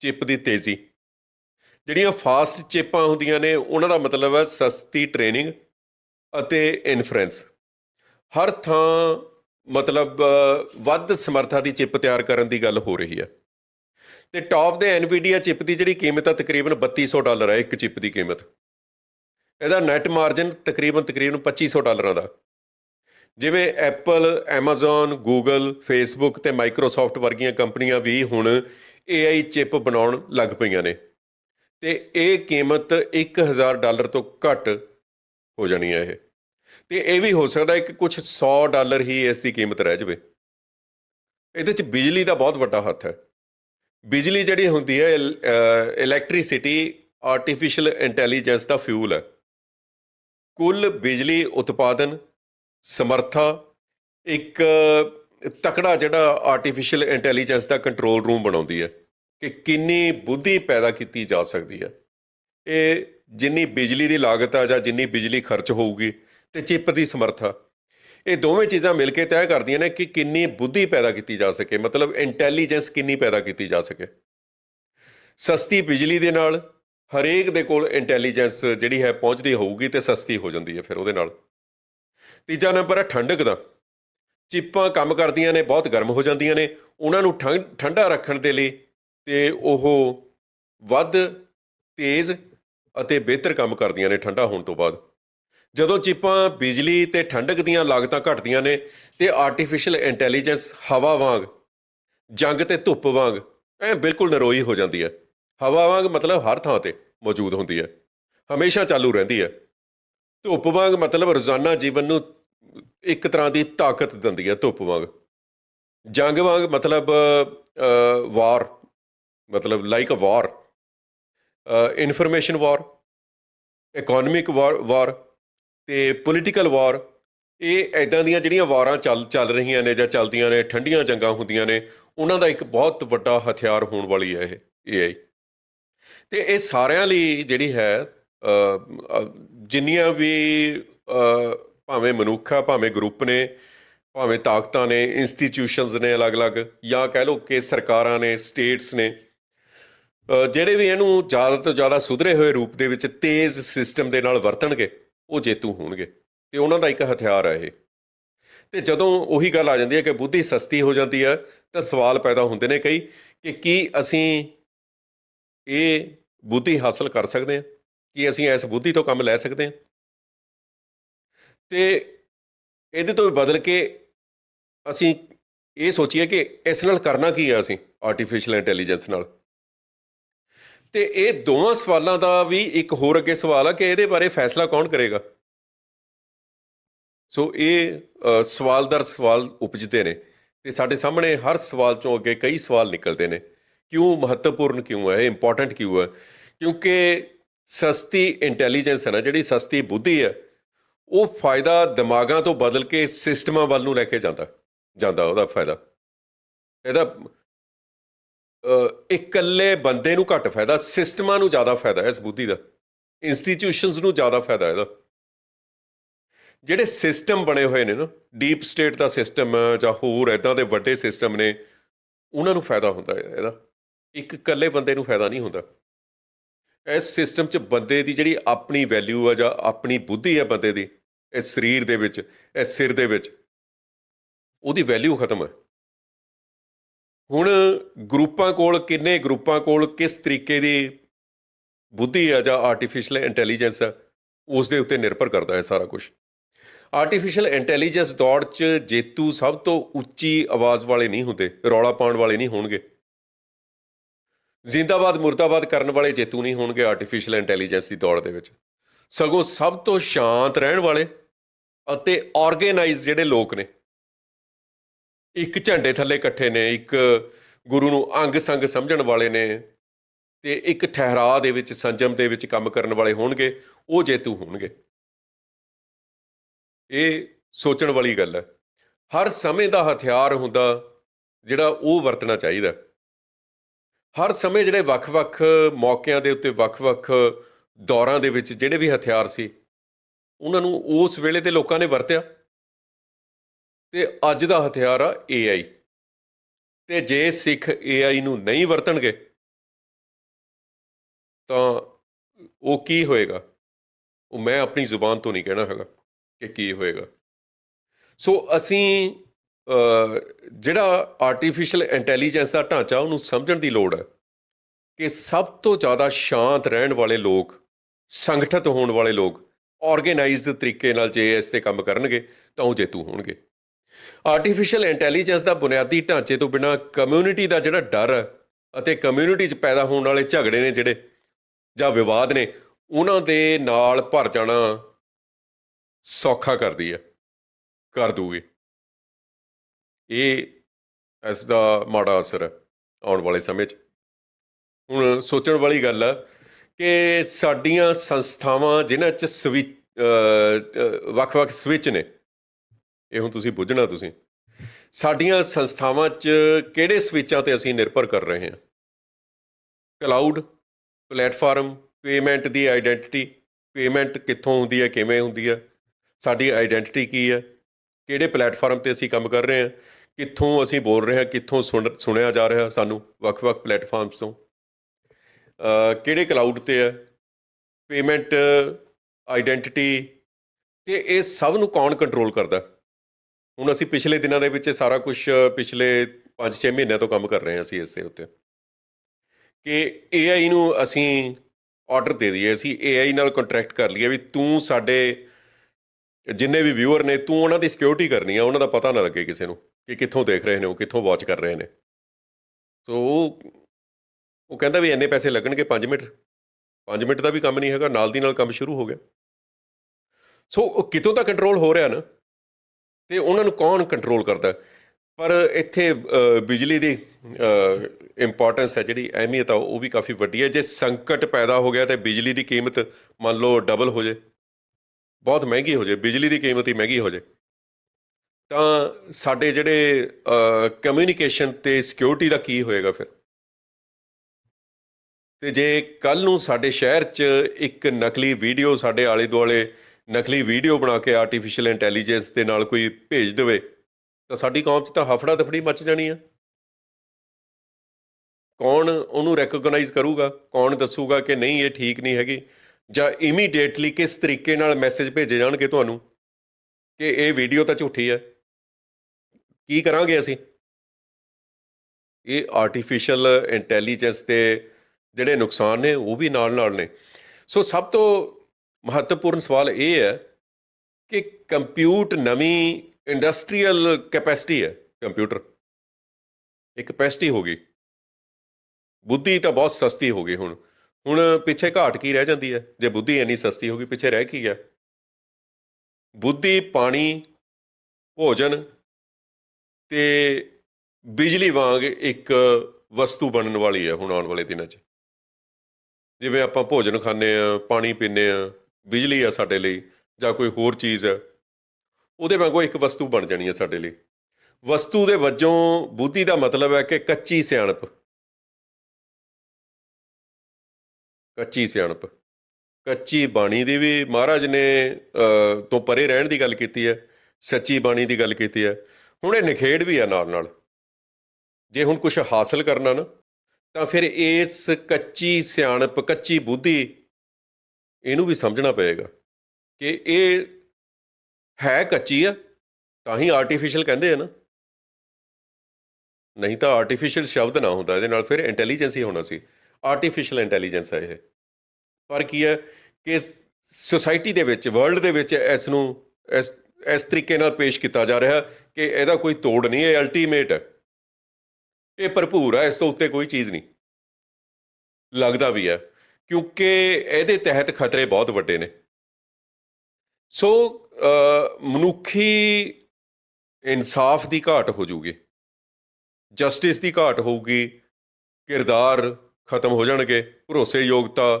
Chip ਦੀ ਤੇਜ਼ੀ। ਜਿਹੜੀਆਂ fast ਚਿਪਾਂ ਹੁੰਦੀਆਂ ਨੇ, ਉਹਨਾਂ ਦਾ ਮਤਲਬ ਹੈ ਸਸਤੀ ਟ੍ਰੇਨਿੰਗ ਅਤੇ ਇਨਫਰੈਂਸ ਹਰ ਥਾਂ ਮਤਲਬ ਵੱਧ ਸਮਰੱਥਾ ਦੀ ਚਿਪ ਤਿਆਰ ਕਰਨ ਦੀ ਗੱਲ ਹੋ ਰਹੀ ਹੈ। ਤੇ ਟੌਪ ਦੇ ਐਨਵੀਡੀਆ ਚਿਪ ਦੀ ਜਿਹੜੀ ਕੀਮਤ ਹੈ ਤਕਰੀਬਨ 3200 ਡਾਲਰ ਹੈ ਇੱਕ ਚਿਪ ਦੀ ਕੀਮਤ। ਇਹਦਾ ਨੈਟ ਮਾਰਜਨ ਤਕਰੀਬਨ ਤਕਰੀਬਨ 2500 ਡਾਲਰਾਂ ਦਾ। ਜਿਵੇਂ ਐਪਲ ਐਮਾਜ਼ਨ ਗੂਗਲ ਫੇਸਬੁੱਕ ਤੇ ਮਾਈਕਰੋਸਾਫਟ ਵਰਗੀਆਂ ਕੰਪਨੀਆਂ ਵੀ ਹੁਣ AI ਚਿਪ ਬਣਾਉਣ ਲੱਗ ਪਈਆਂ ਨੇ। ਤੇ ਇਹ ਕੀਮਤ 1000 ਡਾਲਰ ਤੋਂ ਘੱਟ ਹੋ ਜਾਣੀ ਹੈ ਇਹ। ਤੇ ਇਹ ਵੀ ਹੋ ਸਕਦਾ ਹੈ ਕਿ ਕੁਝ 100 ਡਾਲਰ ਹੀ ਇਸ ਦੀ ਕੀਮਤ ਰਹਿ ਜਾਵੇ। ਇਹਦੇ ਚ ਬਿਜਲੀ ਦਾ ਬਹੁਤ ਵੱਡਾ ਹੱਥ ਹੈ। ਬਿਜਲੀ ਜਿਹੜੀ ਹੁੰਦੀ ਹੈ ਇਲੈਕਟ੍ਰਿਸਿਟੀ ਆਰਟੀਫੀਸ਼ੀਅਲ ਇੰਟੈਲੀਜੈਂਸ ਦਾ ਫਿਊਲ ਹੈ। ਕੁੱਲ ਬਿਜਲੀ ਉਤਪਾਦਨ, ਸਮਰੱਥਾ, ਇੱਕ ਤਕੜਾ ਜਿਹੜਾ ਆਰਟੀਫੀਸ਼ੀਅਲ ਇੰਟੈਲੀਜੈਂਸ ਦਾ ਕੰਟਰੋਲ ਰੂਮ ਬਣਾਉਂਦੀ ਹੈ ਕਿ ਕਿੰਨੀ ਬੁੱਧੀ ਪੈਦਾ ਕੀਤੀ ਜਾ ਸਕਦੀ ਹੈ। ਇਹ ਜਿੰਨੀ ਬਿਜਲੀ ਦੀ ਲਾਗਤ ਆ ਜਾਂ ਜਿੰਨੀ ਬਿਜਲੀ ਖਰਚ ਹੋਊਗੀ ਤੇ ਚਿੱਪ ਦੀ ਸਮਰੱਥਾ, ਇਹ ਦੋਵੇਂ ਚੀਜ਼ਾਂ ਮਿਲ ਕੇ ਤੈਅ ਕਰਦੀਆਂ ਨੇ ਕਿ ਕਿੰਨੀ ਬੁੱਧੀ ਪੈਦਾ ਕੀਤੀ ਜਾ ਸਕੇ, ਮਤਲਬ ਇੰਟੈਲੀਜੈਂਸ ਕਿੰਨੀ ਪੈਦਾ ਕੀਤੀ ਜਾ ਸਕੇ। ਸਸਤੀ ਬਿਜਲੀ ਦੇ ਨਾਲ ਹਰੇਕ ਦੇ ਕੋਲ ਇੰਟੈਲੀਜੈਂਸ ਜਿਹੜੀ ਹੈ ਪਹੁੰਚਦੀ ਹੋਊਗੀ ਤੇ ਸਸਤੀ ਹੋ ਜਾਂਦੀ ਹੈ ਫਿਰ ਉਹਦੇ ਨਾਲ। ਤੀਜਾ ਨੰਬਰ ਹੈ ਠੰਡਕ ਦਾ। ਚਿੱਪਾਂ ਕੰਮ ਕਰਦੀਆਂ ਨੇ, ਬਹੁਤ ਗਰਮ ਹੋ ਜਾਂਦੀਆਂ ਨੇ। ਉਹਨਾਂ ਨੂੰ ਠੰ- ਠੰਡਾ ਰੱਖਣ ਦੇ ਲਈ ਤੇ ਉਹ ਵੱਧ ਤੇਜ਼ ਅਤੇ ਬਿਹਤਰ ਕੰਮ ਕਰਦੀਆਂ ਨੇ ਠੰਡਾ ਹੋਣ ਤੋਂ ਬਾਅਦ। ਜਦੋਂ ਚਿੱਪਾਂ ਬਿਜਲੀ ਤੇ ਠੰਡਕ ਦੀਆਂ ਲਾਗਤਾਂ ਘਟਦੀਆਂ ਨੇ ਤੇ ਆਰਟੀਫੀਸ਼ੀਅਲ ਇੰਟੈਲੀਜੈਂਸ ਹਵਾ ਵਾਂਗ, ਜੰਗ ਤੇ ਧੁੱਪ ਵਾਂਗ, ਐ ਬਿਲਕੁਲ ਨਰੋਈ ਹੋ ਜਾਂਦੀ ਹੈ। ਹਵਾ ਵਾਂਗ ਮਤਲਬ ਹਰ ਥਾਂ ਤੇ ਮੌਜੂਦ ਹੁੰਦੀ ਹੈ। ਹਮੇਸ਼ਾ ਚਾਲੂ ਰਹਿੰਦੀ ਹੈ। ਧੁੱਪ ਵਾਂਗ ਮਤਲਬ ਰੋਜ਼ਾਨਾ ਜੀਵਨ ਨੂੰ ਇੱਕ ਤਰ੍ਹਾਂ ਦੀ ਤਾਕਤ ਦਿੰਦੀ ਹੈ ਧੁੱਪ ਵਾਂਗ। ਜੰਗ ਵਾਂਗ ਮਤਲਬ ਵਾਰ, ਮਤਲਬ like a war information war economic war war ਤੇ ਪੋਲੀਟੀਕਲ ਵਾਰ ਇਹ ਐਦਾਂ ਦੀਆਂ ਜਿਹੜੀਆਂ ਵਾਰਾਂ ਚੱਲ ਚੱਲ ਰਹੀਆਂ ਨੇ ਜਾਂ ਚੱਲਦੀਆਂ ਨੇ, ਠੰਡੀਆਂ ਜੰਗਾਂ ਹੁੰਦੀਆਂ ਨੇ, ਉਹਨਾਂ ਦਾ ਇੱਕ ਬਹੁਤ ਵੱਡਾ ਹਥਿਆਰ ਹੋਣ ਵਾਲੀ ਹੈ ਇਹ AI ਤੇ ਇਹ ਸਾਰਿਆਂ ਲਈ ਜਿਹੜੀ ਹੈ ਜਿੰਨੀਆਂ ਵੀ ਭਾਵੇਂ ਮਨੁੱਖ ਆ, ਭਾਵੇਂ ਗਰੁੱਪ ਨੇ, ਭਾਵੇਂ ਤਾਕਤਾਂ ਨੇ ਇੰਸਟੀਟਿਊਸ਼ਨਸ ਨੇ ਅਲੱਗ-ਅਲੱਗ, ਜਾਂ ਕਹਿ ਲਓ ਕਿ ਸਰਕਾਰਾਂ ਨੇ ਸਟੇਟਸ ਨੇ ਜਿਹੜੇ ਵੀ ਇਹਨੂੰ ਜ਼ਿਆਦਾ ਤੋਂ ਜ਼ਿਆਦਾ ਸੁਧਰੇ ਹੋਏ ਰੂਪ ਦੇ ਵਿੱਚ ਤੇਜ਼ ਸਿਸਟਮ ਦੇ ਨਾਲ ਵਰਤਣਗੇ, ਉਹ ਜੇਤੂ ਹੋਣਗੇ। ਤੇ ਉਹਨਾਂ ਦਾ ਇੱਕ ਹਥਿਆਰ ਹੈ ਇਹ। ਤੇ ਜਦੋਂ ਉਹੀ ਗੱਲ ਆ ਜਾਂਦੀ ਹੈ ਕਿ ਬੁੱਧੀ ਸਸਤੀ ਹੋ ਜਾਂਦੀ ਹੈ, ਤਾਂ ਸਵਾਲ ਪੈਦਾ ਹੁੰਦੇ ਨੇ ਕਈ ਕਿ ਕੀ ਅਸੀਂ ਇਹ ਬੁੱਧੀ ਹਾਸਲ ਕਰ ਸਕਦੇ ਹਾਂ? ਕੀ ਅਸੀਂ ਇਸ ਬੁੱਧੀ ਤੋਂ ਕੰਮ ਲੈ ਸਕਦੇ ਹਾਂ? ਤੇ ਇਹਦੇ ਤੋਂ ਬਦਲ ਕੇ ਅਸੀਂ ਇਹ ਸੋਚੀਏ ਕਿ ਇਸ ਨਾਲ ਕਰਨਾ ਕੀ ਹੈ ਅਸੀਂ ਆਰਟੀਫੀਸ਼ੀਅਲ ਇੰਟੈਲੀਜੈਂਸ ਨਾਲ। ਤੇ ਇਹ ਦੋਵਾਂ ਸਵਾਲਾਂ ਦਾ ਵੀ ਇੱਕ ਹੋਰ ਅੱਗੇ ਸਵਾਲ ਆ ਕਿ ਇਹਦੇ ਬਾਰੇ ਫੈਸਲਾ ਕੌਣ ਕਰੇਗਾ? ਸੋ ਇਹ ਸਵਾਲ ਦਰ ਸਵਾਲ ਉਪਜਦੇ ਨੇ ਤੇ ਸਾਡੇ ਸਾਹਮਣੇ ਹਰ ਸਵਾਲ ਚੋਂ ਅੱਗੇ ਕਈ ਸਵਾਲ ਨਿਕਲਦੇ ਨੇ। ਕਿਉਂ ਮਹੱਤਵਪੂਰਨ ਕਿਉਂ ਹੈ ਇਹ ਇੰਪੋਰਟੈਂਟ ਕਿਉਂ ਹੈ ਕਿਉਂਕਿ ਸਸਤੀ ਇੰਟੈਲੀਜੈਂਸ ਹੈ ਨਾ, ਜਿਹੜੀ ਸਸਤੀ ਬੁੱਧੀ ਹੈ ਉਹ ਫਾਇਦਾ ਦਿਮਾਗਾਂ ਤੋਂ ਬਦਲ ਕੇ ਸਿਸਟਮਾਂ ਵੱਲ ਨੂੰ ਲੈ ਕੇ ਜਾਂਦਾ ਜਾਂਦਾ ਉਹਦਾ ਫਾਇਦਾ। ਇਹਦਾ ਇਕੱਲੇ ਬੰਦੇ ਨੂੰ ਘੱਟ ਫਾਇਦਾ, ਸਿਸਟਮਾਂ ਨੂੰ ਜ਼ਿਆਦਾ ਫਾਇਦਾ ਹੈ ਇਸ ਬੁੱਧੀ ਦਾ। ਇੰਸਟੀਟਿਊਸ਼ਨਸ ਨੂੰ ਜ਼ਿਆਦਾ ਫਾਇਦਾ ਇਹਦਾ। ਜਿਹੜੇ ਸਿਸਟਮ ਬਣੇ ਹੋਏ ਨੇ ਨਾ ਡੀਪ ਸਟੇਟ ਦਾ ਸਿਸਟਮ ਜਾਂ ਹੋਰ ਇਦਾਂ ਦੇ ਵੱਡੇ ਸਿਸਟਮ ਨੇ, ਉਹਨਾਂ ਨੂੰ ਫਾਇਦਾ ਹੁੰਦਾ ਹੈ ਇਹਦਾ। ਇੱਕ ਇਕੱਲੇ ਬੰਦੇ ਨੂੰ ਫਾਇਦਾ ਨਹੀਂ ਹੁੰਦਾ। ਇਸ ਸਿਸਟਮ 'ਚ ਬੰਦੇ ਦੀ ਜਿਹੜੀ ਆਪਣੀ ਵੈਲਿਊ ਆ ਜਾਂ ਆਪਣੀ ਬੁੱਧੀ ਹੈ ਬੰਦੇ ਦੀ ਇਸ ਸਰੀਰ ਦੇ ਵਿੱਚ ਇਸ ਸਿਰ ਦੇ ਵਿੱਚ, ਉਹਦੀ ਵੈਲਿਊ ਖਤਮ ਹੈ। ਹੁਣ ਗਰੁੱਪਾਂ ਕੋਲ ਕਿੰਨੇ ਗਰੁੱਪਾਂ ਕੋਲ ਕਿਸ ਤਰੀਕੇ ਦੀ ਬੁੱਧੀ ਆ ਜਾਂ ਆਰਟੀਫੀਸ਼ੀਅਲ ਇੰਟੈਲੀਜੈਂਸ ਆ ਉਸ ਦੇ ਉੱਤੇ ਨਿਰਭਰ ਕਰਦਾ ਹੈ ਸਾਰਾ ਕੁਝ ਆਰਟੀਫੀਸ਼ੀਅਲ ਇੰਟੈਲੀਜੈਂਸ ਦੌੜ 'ਚ ਜੇਤੂ ਸਭ ਤੋਂ ਉੱਚੀ ਆਵਾਜ਼ ਵਾਲੇ ਨਹੀਂ ਹੁੰਦੇ, ਰੌਲਾ ਪਾਉਣ ਵਾਲੇ ਨਹੀਂ ਹੋਣਗੇ। ਜ਼ਿੰਦਾਬਾਦ, ਮੁਰਦਾਬਾਦ ਕਰਨ ਵਾਲੇ ਜੇਤੂ ਨਹੀਂ ਹੋਣਗੇ ਆਰਟੀਫੀਸ਼ੀਅਲ ਇੰਟੈਲੀਜੈਂਸ ਦੀ ਦੌੜ ਦੇ ਵਿੱਚ। ਸਗੋਂ ਸਭ ਤੋਂ ਸ਼ਾਂਤ ਰਹਿਣ ਵਾਲੇ ਅਤੇ ਆਰਗੇਨਾਈਜ਼ ਜਿਹੜੇ ਲੋਕ ਨੇ। ਇੱਕ ਝੰਡੇ ਥੱਲੇ ਇਕੱਠੇ ਨੇ, ਇੱਕ ਗੁਰੂ ਨੂੰ ਅੰਗ ਸੰਗ ਸਮਝਣ ਵਾਲੇ ਨੇ ਤੇ ਇੱਕ ਠਹਿਰਾਅ ਦੇ ਵਿੱਚ, ਸੰਜਮ ਦੇ ਵਿੱਚ ਕੰਮ ਕਰਨ ਵਾਲੇ ਹੋਣਗੇ, ਉਹ ਜੇਤੂ ਹੋਣਗੇ। ਇਹ ਸੋਚਣ ਵਾਲੀ ਗੱਲ ਹੈ। ਹਰ ਸਮੇਂ ਦਾ ਹਥਿਆਰ ਹੁੰਦਾ ਜਿਹੜਾ ਉਹ ਵਰਤਣਾ ਚਾਹੀਦਾ। ਹਰ ਸਮੇਂ ਜਿਹੜੇ ਵੱਖ-ਵੱਖ ਮੌਕਿਆਂ ਦੇ ਉੱਤੇ ਵੱਖ-ਵੱਖ ਦੌਰਾਂ ਦੇ ਵਿੱਚ ਜਿਹੜੇ ਵੀ ਹਥਿਆਰ ਸੀ, ਉਹਨਾਂ ਨੂੰ ਉਸ ਵੇਲੇ ਦੇ ਲੋਕਾਂ ਨੇ ਵਰਤਿਆ। ਤੇ ਅੱਜ ਦਾ ਹਥਿਆਰ ਆ AI ਤੇ ਜੇ ਸਿੱਖ AI ਨੂੰ ਨਹੀਂ ਵਰਤਣਗੇ, ਤਾਂ ਉਹ ਕੀ ਹੋਏਗਾ? ਉਹ ਮੈਂ ਆਪਣੀ ਜ਼ੁਬਾਨ ਤੋਂ ਨਹੀਂ ਕਹਿਣਾ ਹੈਗਾ ਕਿ ਕੀ ਹੋਏਗਾ। ਸੋ ਅਸੀਂ ਜਿਹੜਾ ਆਰਟੀਫੀਸ਼ੀਅਲ ਇੰਟੈਲੀਜੈਂਸ ਦਾ ਢਾਂਚਾ ਉਹਨੂੰ ਸਮਝਣ ਦੀ ਲੋੜ ਹੈ ਕਿ ਸਭ ਤੋਂ ਜ਼ਿਆਦਾ ਸ਼ਾਂਤ ਰਹਿਣ ਵਾਲੇ ਲੋਕ ਸੰਗਠਿਤ ਹੋਣ ਵਾਲੇ ਲੋਕ ਆਰਗੇਨਾਈਜ਼ਡ ਤਰੀਕੇ ਨਾਲ ਜੇ ਇਸ ਤੇ ਕੰਮ ਕਰਨਗੇ, ਤਾਂ ਉਹ ਜੇਤੂ ਹੋਣਗੇ। ਆਰਟੀਫੀਸ਼ੀਅਲ ਇੰਟੈਲੀਜੈਂਸ ਦਾ ਬੁਨਿਆਦੀ ਢਾਂਚੇ ਤੋਂ ਬਿਨਾ ਕਮਿਊਨਿਟੀ ਦਾ ਜਿਹੜਾ ਡਰ ਹੈ ਅਤੇ ਕਮਿਊਨਿਟੀ 'ਚ ਪੈਦਾ ਹੋਣ ਵਾਲੇ ਝਗੜੇ ਨੇ ਜਿਹੜੇ ਜਾਂ ਵਿਵਾਦ ਨੇ, ਉਹਨਾਂ ਦੇ ਨਾਲ ਭਰ ਜਾਣਾ ਸੌਖਾ ਕਰਦੀ ਹੈ, ਕਰ ਦੂਗੀ। ਇਹ ਇਸ ਦਾ ਮਾੜਾ ਅਸਰ ਹੈ ਆਉਣ ਵਾਲੇ ਸਮੇਂ 'ਚ। ਹੁਣ ਸੋਚਣ ਵਾਲੀ ਗੱਲ ਆ ਕਿ ਸਾਡੀਆਂ ਸੰਸਥਾਵਾਂ ਜਿਨ੍ਹਾਂ 'ਚ ਸਵਿ ਵੱਖ-ਵੱਖ ਸਵਿਚ ਨੇ। ਇਹ ਹੁਣ ਤੁਸੀਂ ਬੁੱਝਣਾ ਤੁਸੀਂ। ਸਾਡੀਆਂ ਸੰਸਥਾਵਾਂ 'ਚ ਕਿਹੜੇ ਸਵਿਚਾਂ ਤੇ ਅਸੀਂ ਨਿਰਭਰ ਕਰ ਰਹੇ ਹਾਂ? ਕਲਾਊਡ, ਪਲੇਟਫਾਰਮ, ਪੇਮੈਂਟ ਦੀ ਆਈਡੈਂਟੀਟੀ। ਪੇਮੈਂਟ ਕਿੱਥੋਂ ਹੁੰਦੀ ਹੈ, ਕਿਵੇਂ ਹੁੰਦੀ ਹੈ? ਸਾਡੀ ਆਈਡੈਂਟੀਟੀ ਕੀ ਹੈ? ਕਿਹੜੇ ਪਲੇਟਫਾਰਮ ਤੇ ਅਸੀਂ ਕੰਮ ਕਰ ਰਹੇ ਹਾਂ? ਕਿੱਥੋਂ ਅਸੀਂ ਬੋਲ ਰਹੇ ਹਾਂ? ਕਿੱਥੋਂ ਸੁਣ- ਸੁਣਿਆ ਜਾ ਰਿਹਾ ਸਾਨੂੰ ਵੱਖ-ਵੱਖ ਪਲੇਟਫਾਰਮਸ ਤੋਂ? ਕਿਹੜੇ ਕਲਾਊਡ ਤੇ ਹੈ? ਪੇਮੈਂਟ ਆਈਡੈਂਟੀਟੀ ਤੇ ਇਹ ਸਭ ਨੂੰ ਕੌਣ ਕੰਟਰੋਲ ਕਰਦਾ? ਹੁਣ ਅਸੀਂ ਪਿਛਲੇ ਦਿਨਾਂ ਦੇ ਵਿੱਚ ਸਾਰਾ ਕੁਝ ਪਿਛਲੇ 5-6 ਮਹੀਨਿਆਂ ਤੋਂ ਕੰਮ ਕਰ ਰਹੇ ਹਾਂ ਅਸੀਂ ਇਸ ਦੇ ਉੱਤੇ। ਕਿ AI ਨੂੰ ਅਸੀਂ ਆਰਡਰ ਦੇ ਦਈਏ, ਅਸੀਂ AI ਨਾਲ ਕੰਟਰੈਕਟ ਕਰ ਲਈਏ ਵੀ ਤੂੰ ਸਾਡੇ ਜਿੰਨੇ ਵੀ ਵਿਊਅਰ ਨੇ, ਤੂੰ ਉਹਨਾਂ ਦੀ ਸਿਕਿਉਰਿਟੀ ਕਰਨੀ ਆ, ਉਹਨਾਂ ਦਾ ਪਤਾ ਨਾ ਲੱਗੇ ਕਿਸੇ ਨੂੰ ਕਿ ਕਿੱਥੋਂ ਦੇਖ ਰਹੇ ਨੇ, ਉਹ ਕਿੱਥੋਂ ਵਾਚ ਕਰ ਰਹੇ ਨੇ। ਸੋ ਉਹ ਕਹਿੰਦਾ ਵੀ ਇੰਨੇ ਪੈਸੇ ਲੱਗਣਗੇ 5 ਮਿੰਟ। 5 ਮਿੰਟ ਦਾ ਵੀ ਕੰਮ ਨਹੀਂ ਹੈਗਾ, ਨਾਲ ਦੀ ਨਾਲ ਕੰਮ ਸ਼ੁਰੂ ਹੋ ਗਿਆ। ਸੋ ਉਹ ਕਿਤੋਂ ਤਾਂ ਕੰਟਰੋਲ ਹੋ ਰਿਹਾ ਨਾ, ਤੇ ਉਹਨਾਂ ਨੂੰ ਕੌਣ ਕੰਟਰੋਲ ਕਰਦਾ? ਪਰ ਇੱਥੇ ਬਿਜਲੀ ਦੀ ਇੰਪੋਰਟੈਂਸ ਹੈ ਜਿਹੜੀ, ਅਹਿਮੀਅਤ ਆ, ਉਹ ਵੀ ਕਾਫੀ ਵੱਡੀ ਹੈ। ਜੇ ਸੰਕਟ ਪੈਦਾ ਹੋ ਗਿਆ ਤੇ ਬਿਜਲੀ ਦੀ ਕੀਮਤ ਮੰਨ ਲਓ ਡਬਲ ਹੋ ਜੇ ਬਹੁਤ ਮਹਿੰਗੀ ਹੋ ਜੇ ਬਿਜਲੀ ਦੀ ਕੀਮਤ ਹੀ ਮਹਿੰਗੀ ਹੋ ਜੇ ਤਾਂ ਸਾਡੇ ਜਿਹੜੇ ਕਮਿਊਨੀਕੇਸ਼ਨ ਤੇ ਸਿਕਿਉਰਿਟੀ ਦਾ ਕੀ ਹੋਏਗਾ ਫਿਰ? ਤੇ ਜੇ ਕੱਲ ਨੂੰ ਸਾਡੇ ਸ਼ਹਿਰ 'ਚ ਇੱਕ ਨਕਲੀ ਵੀਡੀਓ ਸਾਡੇ ਆਲੇ ਦੁਆਲੇ ਨਕਲੀ ਵੀਡੀਓ ਬਣਾ ਕੇ ਆਰਟੀਫੀਸ਼ੀਅਲ ਇੰਟੈਲੀਜੈਂਸ ਦੇ ਨਾਲ ਕੋਈ ਭੇਜ ਦੇਵੇ, ਤਾਂ ਸਾਡੀ ਕੌਮ 'ਚ ਤਾਂ ਹਫੜਾ ਦਫੜੀ ਮਚ ਜਾਣੀ ਆ। ਕੌਣ ਉਹਨੂੰ ਰੈਕਗਨਾਈਜ਼ ਕਰੂਗਾ? ਕੌਣ ਦੱਸੂਗਾ ਕਿ ਨਹੀਂ, ਇਹ ਠੀਕ ਨਹੀਂ ਹੈਗੀ? ਜਾਂ ਇਮੀਡੀਏਟਲੀ ਕਿਸ ਤਰੀਕੇ ਨਾਲ ਮੈਸੇਜ ਭੇਜੇ ਜਾਣਗੇ ਤੁਹਾਨੂੰ ਕਿ ਇਹ ਵੀਡੀਓ ਤਾਂ ਝੂਠੀ ਹੈ ਕੀ ਕਰਾਂਗੇ ਅਸੀਂ? ਇਹ ਆਰਟੀਫੀਸ਼ੀਅਲ ਇੰਟੈਲੀਜੈਂਸ ਦੇ ਜਿਹੜੇ ਨੁਕਸਾਨ ਨੇ, ਉਹ ਵੀ ਨਾਲ ਨਾਲ ਨੇ। ਸੋ ਸਭ ਤੋਂ ਮਹੱਤਵਪੂਰਨ ਸਵਾਲ ਇਹ ਹੈ ਕਿ ਕੰਪਿਊਟ ਨਵੀਂ ਇੰਡਸਟਰੀਅਲ ਕੈਪੈਸਿਟੀ ਹੈ, ਕੰਪਿਊਟਰ। ਇਹ ਕੈਪੈਸਿਟੀ ਹੋ ਗਈ। ਬੁੱਧੀ ਤਾਂ ਬਹੁਤ ਸਸਤੀ ਹੋ ਗਈ ਹੁਣ। ਹੁਣ ਪਿੱਛੇ ਘਾਟ ਕੀ ਰਹਿ ਜਾਂਦੀ ਹੈ? ਜੇ ਬੁੱਧੀ ਇੰਨੀ ਸਸਤੀ ਹੋ ਗਈ, ਪਿੱਛੇ ਰਹਿ ਕੀ ਗਿਆ? ਬੁੱਧੀ, ਪਾਣੀ, ਭੋਜਨ ਤੇ ਬਿਜਲੀ ਵਾਂਗ ਇੱਕ ਵਸਤੂ ਬਣਨ ਵਾਲੀ ਹੈ ਹੁਣ ਆਉਣ ਵਾਲੇ ਦਿਨਾਂ 'ਚ। ਜਿਵੇਂ ਆਪਾਂ ਭੋਜਨ ਖਾਂਦੇ ਆ ਪਾਣੀ ਪੀਂਦੇ ਆ ਬਿਜਲੀ ਆ ਸਾਡੇ ਲਈ ਜਾਂ ਕੋਈ ਹੋਰ ਚੀਜ਼ ਹੈ, ਉਹਦੇ ਵਾਂਗੂ ਇੱਕ ਵਸਤੂ ਬਣ ਜਾਣੀ ਹੈ ਸਾਡੇ ਲਈ। ਵਸਤੂ ਦੇ ਵਜੋਂ ਬੁੱਧੀ ਦਾ ਮਤਲਬ ਹੈ ਕਿ ਕੱਚੀ ਸਿਆਣਪ। ਕੱਚੀ ਸਿਆਣਪ। ਕੱਚੀ ਬਾਣੀ ਦੀ ਵੀ ਮਹਾਰਾਜ ਨੇ ਤੋਂ ਪਰੇ ਰਹਿਣ ਦੀ ਗੱਲ ਕੀਤੀ ਹੈ, ਸੱਚੀ ਬਾਣੀ ਦੀ ਗੱਲ ਕੀਤੀ ਹੈ। ਹੁਣ ਇਹ ਨਿਖੇੜ ਵੀ ਆ ਨਾਲ ਨਾਲ ਜੇ ਹੁਣ ਕੁਝ ਹਾਸਲ ਕਰਨਾ ਨਾ ਤਾਂ ਫਿਰ ਇਸ ਕੱਚੀ ਸਿਆਣਪ, ਕੱਚੀ ਬੁੱਧੀ ਇਹਨੂੰ ਵੀ ਸਮਝਣਾ ਪਏਗਾ ਕਿ ਇਹ ਹੈ ਕੱਚੀ ਆ, ਤਾਂ ਹੀ ਆਰਟੀਫੀਸ਼ੀਅਲ ਕਹਿੰਦੇ ਆ ਨਾ। ਨਹੀਂ ਤਾਂ ਆਰਟੀਫੀਸ਼ੀਅਲ ਸ਼ਬਦ ਨਾ ਹੁੰਦਾ, ਇਹਦੇ ਨਾਲ ਫਿਰ ਇੰਟੈਲੀਜੈਂਸ ਹੀ ਹੋਣਾ ਸੀ। ਆਰਟੀਫੀਸ਼ੀਅਲ ਇੰਟੈਲੀਜੈਂਸ ਹੈ ਇਹ। ਪਰ ਕੀ ਹੈ ਕਿ ਸੋਸਾਇਟੀ ਦੇ ਵਿੱਚ ਵਰਲਡ ਦੇ ਵਿੱਚ ਇਸ ਨੂੰ, ਇਸ ਇਸ ਤਰੀਕੇ ਨਾਲ ਪੇਸ਼ ਕੀਤਾ ਜਾ ਰਿਹਾ ਕਿ ਇਹਦਾ ਕੋਈ ਤੋੜ ਨਹੀਂ ਹੈ ਅਲਟੀਮੇਟ ਹੈ ਇਹ ਭਰਪੂਰ ਹੈ ਇਸ ਤੋਂ ਉੱਤੇ ਕੋਈ ਚੀਜ਼ ਨਹੀਂ। ਲੱਗਦਾ ਵੀ ਹੈ ਕਿਉਂਕਿ ਇਹਦੇ ਤਹਿਤ ਖਤਰੇ ਬਹੁਤ ਵੱਡੇ ਨੇ। ਸੋ ਮਨੁੱਖੀ ਇਨਸਾਫ ਦੀ ਘਾਟ ਹੋ ਜੂਗੀ। ਜਸਟਿਸ ਦੀ ਘਾਟ ਹੋਊਗੀ। ਕਿਰਦਾਰ ਖਤਮ ਹੋ ਜਾਣਗੇ। ਭਰੋਸੇਯੋਗਤਾ